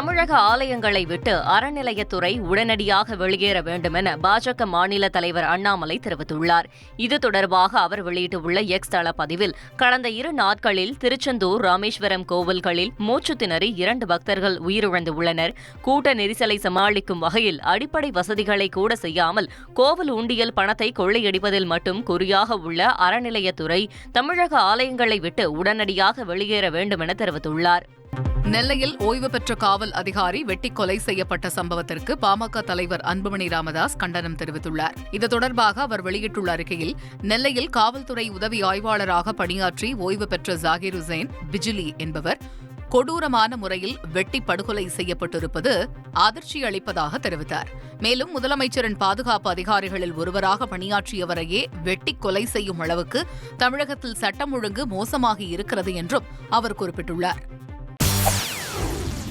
தமிழக ஆலயங்களை விட்டு அறநிலையத்துறை உடனடியாக வெளியேற வேண்டும் என பாஜக மாநில தலைவர் அண்ணாமலை தெரிவித்துள்ளார். இது தொடர்பாக அவர் வெளியிட்டுள்ள எக்ஸ் தள பதிவில் கடந்த இரு நாட்களில் திருச்செந்தூர் ராமேஸ்வரம் கோவில்களில் மூச்சு திணறி இரண்டு பக்தர்கள் உயிரிழந்துள்ளனர். கூட்ட நெரிசலை சமாளிக்கும் வகையில் அடிப்படை வசதிகளை கூட செய்யாமல் கோவில் உண்டியல் பணத்தை கொள்ளையடிப்பதில் மட்டும் குறியாக உள்ள அறநிலையத்துறை தமிழக ஆலயங்களை விட்டு உடனடியாக வெளியேற வேண்டும் என தெரிவித்துள்ளார். நெல்லையில் ஓய்வு பெற்ற காவல் அதிகாரி வெட்டி கொலை செய்யப்பட்ட சம்பவத்திற்கு பாமக தலைவர் அன்புமணி ராமதாஸ் கண்டனம் தெரிவித்துள்ளார். இது தொடர்பாக அவர் வெளியிட்டுள்ள அறிக்கையில் நெல்லையில் காவல்துறை உதவி ஆய்வாளராக பணியாற்றி ஓய்வு பெற்ற ஜாகிர் உசேன் பிஜிலி என்பவர் கொடூரமான முறையில் வெட்டி படுகொலை செய்யப்பட்டிருப்பது அதிர்ச்சி அளிப்பதாக தெரிவித்தார். மேலும் முதலமைச்சரின் பாதுகாப்பு அதிகாரிகளில் ஒருவராக பணியாற்றியவரையே வெட்டி கொலை செய்யும் அளவுக்கு தமிழகத்தில் சட்டம் ஒழுங்கு மோசமாகி இருக்கிறது என்றும் அவர் குறிப்பிட்டுள்ளார்.